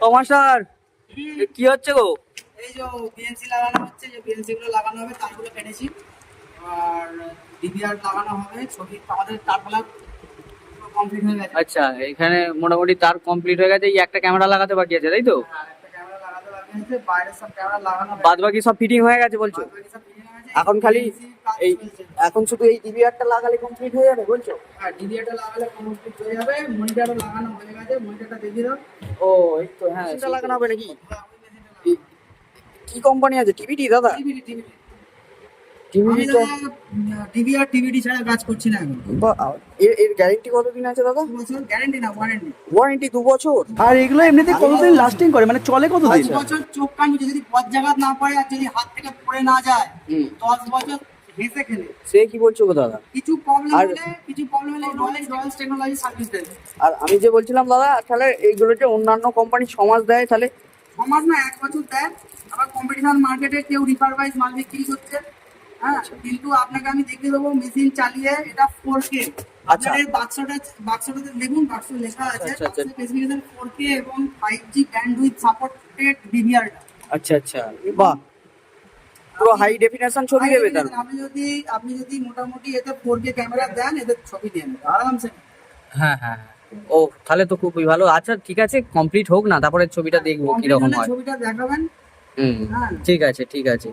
ও master কি হচ্ছে গো? এই যে বিএনসি লাগানো হচ্ছে যে বিএনসি গুলো লাগানো হবে তারগুলো কেটেছি। আর ডিবিআর লাগানো হবে ছবি আমাদের তারগুলো কমপ্লিট হয়ে গেছে। আচ্ছা এখানে মোটামুটি তার কমপ্লিট হয়ে গেছে এই একটা ক্যামেরা লাগাতে বাকি আছে তাই তো? ক্যামেরা লাগাতে বাকি সব ক্যামেরা লাগানো বাদ বাকি সব ফিটিং হয়ে গেছে বলছো? হয়ে। এখন খালি এই এখন শুধু এই ডিবিআরটা লাগালে কমপ্লিট হয়ে যাবে বলছো? আর ডিবিআরটা লাগালে কমপ্লিট হয়ে যাবে মনিটরও লাগানো হয়ে গেছে মনিটরটা দেখিয়ে দাও। ও এই তো হ্যাঁ সেটা লাগানো হবে নাকি? হ্যাঁ, কি কোম্পানি আছে? টিভিটি দাদা? টিভিডি টিভিডি টিভিটি আমি টিভিডি ছাড়া কাজ করছি না এর এর গ্যারেন্টি কতদিন আছে দাদা? দু বছর? গ্যারান্টি না ওয়ারেন্টি ওয়ারেন্টি দু বছর? আর এগুলো এমনিতে কতদিন লাস্টিং করে? মানে চলে বছর চোখ কান যদি পথ জায়গা না পড়ে আর যদি হাত থেকে পড়ে না যায় হুম। দশ বছর হেসে খেলে সে কি বলছো গো দাদা? কিছু প্রবলেম হলে কিছু প্রবলেম হলে রয়েলস রয়েলস টেকনোলজি সার্ভিস দেবে আর আমি যে বলছিলাম দাদা তাহলে এইগুলো যে অন্যান্য কোম্পানি সমাজ দেয় তাহলে সমাজ না এক বছর দেয়। আবার কম্পিটিশন মার্কেটে কেউ রিপার ওয়াইজ মাল বিক্রি করছে। হ্যাঁ কিন্তু আপনাকে আমি দেখিয়ে দেবো মেশিন চালিয়ে এটা ফোর কে আচ্ছা। আপনাদের বাক্সটা বাক্সটাতে দেখুন বাক্স লেখা আছে। আচ্ছা, আচ্ছা। স্পেসিফিকেশন ফোর কে এবং five G bandwidth supported DVR আচ্ছা আচ্ছা। বাহ। পুরো হাই ডেফিনেশন ছবি দেবে তার আমি যদি আপনি যদি মোটামুটি এতে 4K ক্যামেরা দেন এতে ছবি দেন আরামসে হ্যাঁ হ্যাঁ হ্যাঁ। ও তাহলে তো খুবই ভালো। আচ্ছা ঠিক আছে কমপ্লিট হোক না তারপরে ছবিটা দেখব কীরকম Complete হয়। ছবিটা দেখাবেন। হুম হ্যাঁ। ঠিক আছে ঠিক আছে।